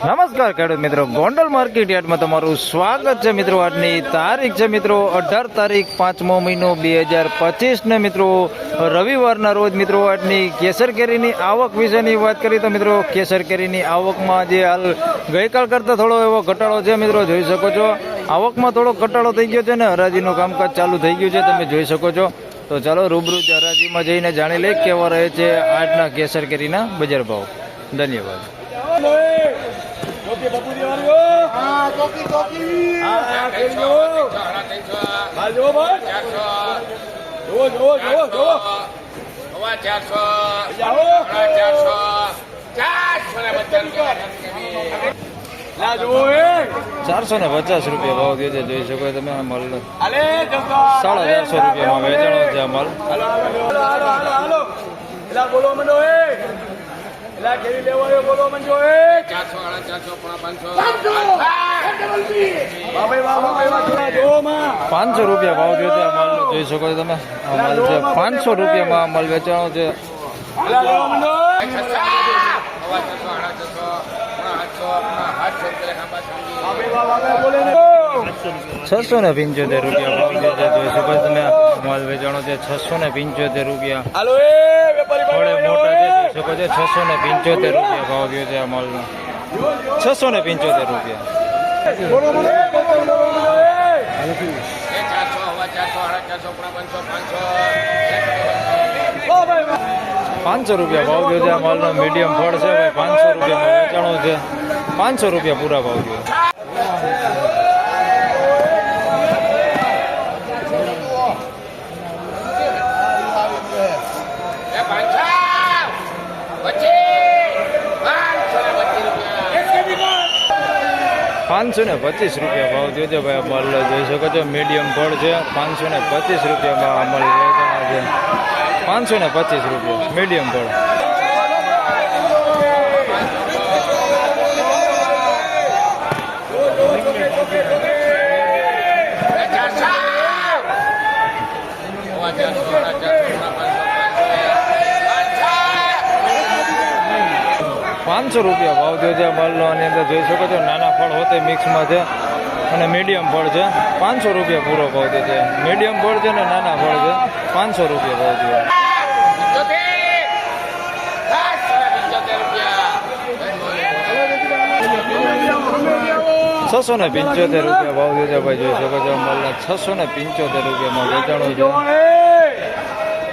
નમસ્કાર ખેડૂત મિત્રો. ગોંડલ માર્કેટ યાર્ડમાં તમારું સ્વાગત છે મિત્રો. આજની તારીખ છે મિત્રો અઢાર તારીખ પાંચમો મહિનો બે હજાર પચીસ ને મિત્રો રવિવારના રોજ મિત્રો આજની કેસર કેરીની આવક વિશેની વાત કરીએ તો મિત્રો કેસર કેરીની આવકમાં જે હાલ ગઈકાલ કરતાં થોડો એવો ઘટાડો છે મિત્રો. જોઈ શકો છો. આવકમાં થોડો ઘટાડો થઈ ગયો છે ને હરાજીનું કામકાજ ચાલુ થઈ ગયું છે. તમે જોઈ શકો છો. તો ચાલો રૂબરૂ હરાજીમાં જઈને જાણી લઈએ કેવા રહે છે આજના કેસર કેરીના બજાર ભાવ. ધન્યવાદ. હા ચોકી ચોકી. હા કેજો હા જો બસ જો જો જો જો હવા ચારસો જાઓ. ચારસો ચારસો ને પચાસ રૂપિયા ભાવ દે છે જોઈ શકો તમે આ માલ સાડા ચારસો રૂપિયામાં વેચાણો છે આ માલ. હાલો હાલો હાલો હાલો. હાલો એલા બોલો મંડો એ. એલા કેવી લેવાયો બોલો એ ચારસો ચારસો પાંચસો પાંચસો રૂપિયા ભાવ જો છે આ જોઈ શકો છો તમે માલ છે પાંચસો રૂપિયામાં માલ વેચાણો છે બોલે છસો ને પંચોતેર રૂપિયા દે છે જોઈ તમે માલ વેચાણો છે છસો ને પંચોતેર રૂપિયા. હાલો એ વેપારી થોડે મોટા છે શકો છો છસો ને પંચોતેર રૂપિયા ભાવ ગયો છે આ માલનો. છસો ને પંચોતેર રૂપિયા. પાંચસો રૂપિયા ભાવ ગયો છે આ માલનો મીડિયમ ફળ છે ભાઈ પાંચસો રૂપિયામાં વેચાણો છે. પાંચસો રૂપિયા પૂરા ભાવ દે પાંચસો ને પચીસ રૂપિયા ભાવ દે છે ભાઈ આ માલ. જોઈ શકો છો મીડિયમ ફળ છે. પાંચસો ને પચીસ રૂપિયામાં આ માલ છે પાંચસો ને પચીસ રૂપિયા મીડિયમ ફળ એ ચારસો હવા ચારસો સાડા ચારસો પોણા પાંચસો રૂપિયા ભાવ થયો છે માલનો. અંદર જોઈ શકો છો, નાના ફળ હોતે મિક્સમાં છે અને મીડિયમ ફળ છે. પાંચસો રૂપિયા પૂરો ભાવ થયો છે. મીડિયમ ફળ છે ને નાના ફળ છે. પાંચસો રૂપિયા ભાવ રૂપિયા છસો ને પંચોતેર રૂપિયા ભાવ થયો છે ભાઈ, જોઈ શકો છો માલના છસો ને પંચોતેર રૂપિયામાં વેચાણું છે.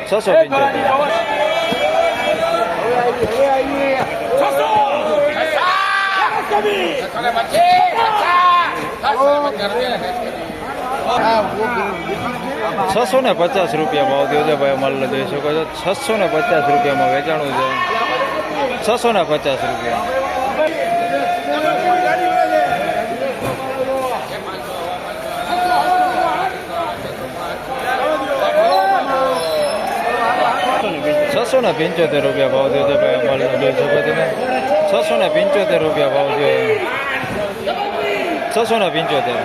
છસો પંચોતેર. છસો ને પચીસ રૂપિયા ભાવ છે ભાઈ માલ જોઈ છો. છસો ને પચાસ રૂપિયામાં વેચાણું છે. છસો ને પચાસ રૂપિયા. છસો ને પંચોતેર રૂપિયા ભાવ છે ભાઈ માલ જોઈ શકો તમે. છસો ને પંચોતેર રૂપિયા ભાવ દે છસો ને પંચોતેર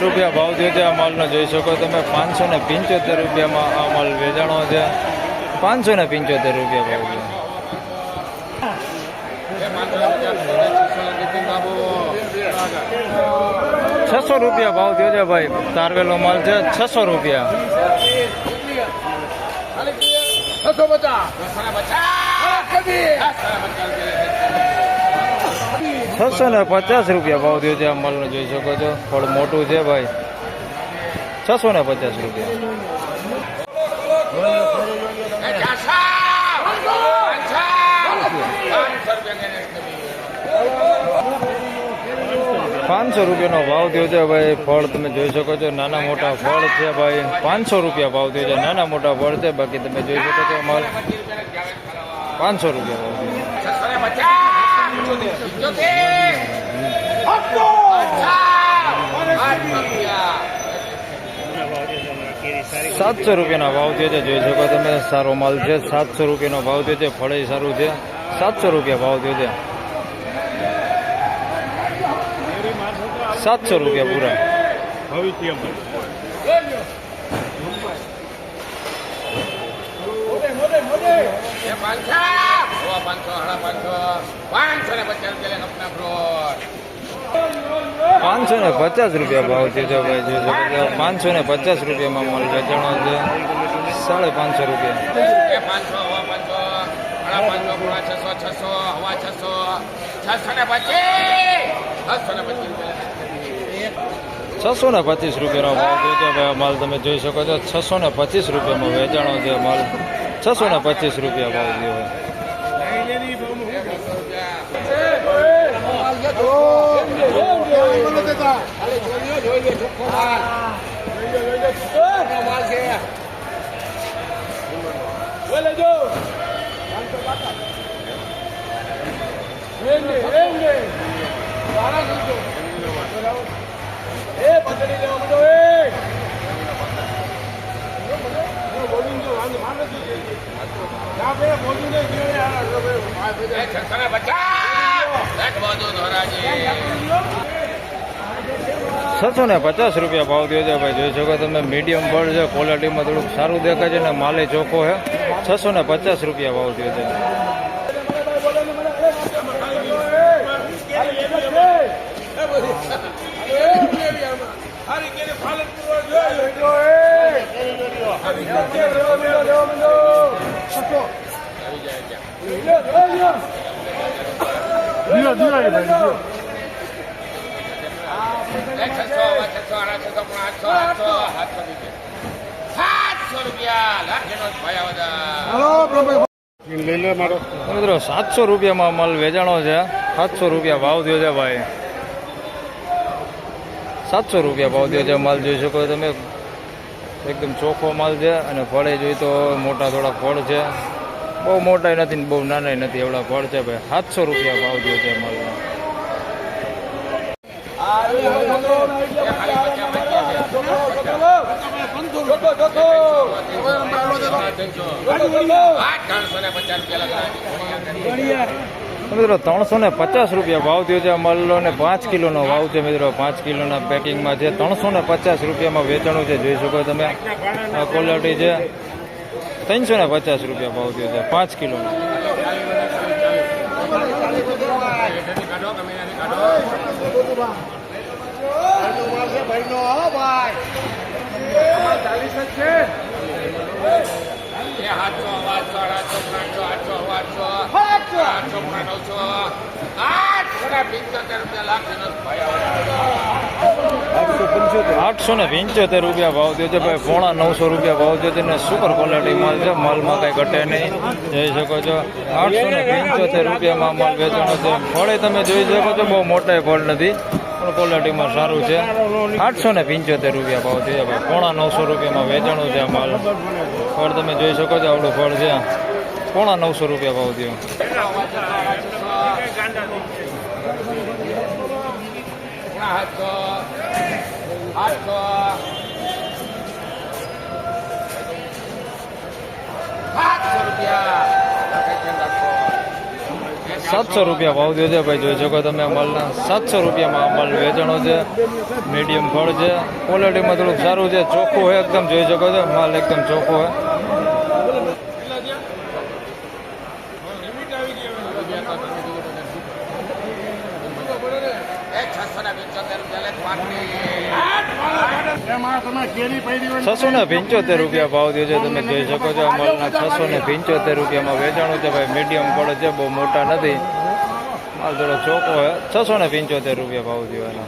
રૂપિયા ભાવ દે છે આ માલનો. જોઈ શકો તમે પાંચસો ને પંચોતેર રૂપિયામાં આ માલ વેચાણો છે. પાંચસો ને પંચોતેર રૂપિયા ભાવ છે. છસો રૂપિયા ભાવ થયો છે ભાઈ. તારવેલો માલ છે છસો રૂપિયા. છસો ને પચાસ રૂપિયા ભાવ થયો છે આ માલનો જોઈ શકો છો. ફળ મોટું છે ભાઈ. છસો ને પચાસ રૂપિયા ચારસો પાંચસો પાંચસો રૂપિયા પાંચસો રૂપિયાનો ભાવ થયો છે ભાઈ. ફળ તમે જોઈ શકો છો, નાના મોટા ફળ છે ભાઈ. પાંચસો રૂપિયા ભાવ થયો છે, નાના મોટા ફળ છે. બાકી તમે જોઈ શકો છો માલ પાંચસો રૂપિયા સાતસો રૂપિયાના ભાવ થયો છે, જોઈ શકો તમે. સારો માલ છે, સાતસો રૂપિયાનો ભાવ થયો છે ફળે સારું છે. સાતસો રૂપિયા ભાવ થયો છે. સાતસો રૂપિયા પૂરા. પાંચસો હવા પાંચસો સાડા પાંચસો પાંચસો ને પચાસ રૂપિયા ભાવ છે જો ભાઈ પાંચસો ને પચાસ રૂપિયામાં મળી વેચાણો છે. સાડે પાંચસો રૂપિયા. એ પાંચસો હવા પાંચસો સાડા પાંચસો છસો છસો હવા છસો છસો ને પચીસ. છસો ને પચીસ. રૂપિયા છસો ને પચીસ રૂપિયાનો ભાવ છે ભાઈ માલ તમે જોઈ શકો છો છસો ને પચીસ રૂપિયામાં વેચાણો છે માલ છસો ને પચીસ રૂપિયા ભાવ છે છસો ને પચાસ રૂપિયા ભાવ થયો છે ભાઈ. જોઈ શકો તમે મીડિયમ બળ છે ક્વોલિટીમાં થોડુંક સારું દેખાય છે ને માલે ચોખ્ખો છે. છસો ને પચાસ રૂપિયા ભાવ થયો છે. એ છસો હવા છસો રૂપિયા સાતસો રૂપિયા ભાઈ મિત્રો, સાતસો રૂપિયામાં માલ વેચાણો છે. સાતસો રૂપિયા ભાવ થયો છે ભાઈ. સાતસો રૂપિયા ભાવ થયો છે માલ જોઈ શકો તમે. એકદમ ચોખ્ખો માલ છે અને ફળે જોઈએ તો મોટા થોડા ફળ છે. બહુ મોટા નથી ને બહુ નાના નથી એવડા ફળ છે ભાઈ. સાતસો રૂપિયા ભાવ થયો છે માલનો. મિત્રો ત્રણસો ને પચાસ રૂપિયા ભાવ થયો છે મલ્લો ને પાંચ કિલોનો ભાવ છે મિત્રો. પાંચ કિલોના પેકિંગમાં છે. ત્રણસો ને પચાસ રૂપિયામાં વેચાણું છે. જોઈ શકો તમે. ક્વોલિટી છે. ત્રણસો ને પચાસ રૂપિયા ભાવ થયો છે. પાંચ કિલોનો ચાલીસ એ આઠસો ને પંચોતેર રૂપિયા ભાવ થયો છે ભાઈ, પોણા નવસો રૂપિયા ભાવ થયો છે ને સુપર ક્વોલિટી માલ છે, માલમાં કાંઈ ઘટે નહીં. જોઈ શકો છો, આઠસો ને પંચોતેર રૂપિયામાં માલ વેચાણો છે. ફળે તમે જોઈ શકો છો, બહુ મોટા ફળ નથી, પણ ક્વોલિટીમાં સારું છે. આઠસો ને પંચોતેર રૂપિયા ભાવ થયો ભાઈ, પોણા નવસો રૂપિયામાં વેચાણું છે આ માલ. ફળ તમે જોઈ શકો છો, આવડું ફળ છે પોણા નવસો રૂપિયા ભાવ થયો? સાતસો રૂપિયા ભાવ થયો છે ભાઈ, જોઈ શકો તમે માલના. સાતસો રૂપિયામાં માલ વેચાણો છે. મીડિયમ ફળ છે. ક્વોલિટીમાં થોડુંક સારું છે. ચોખ્ખું હોય એકદમ, જોઈ શકો છો. માલ એકદમ ચોખ્ખો હોય એ છસો ને પંચોતેર રૂપિયા લે પાંત્રીસ છસો ને પંચોતેર રૂપિયા ભાવ થયો છે તમે જોઈ શકો છો આ છસો ને પંચોતેર રૂપિયામાં વેચાણું છે ભાઈ મીડિયમ ફળ છે બહુ મોટા નથી. માલ થોડો ચોખ્ખો છસો ને પંચોતેર રૂપિયા ભાવ થયો એનો.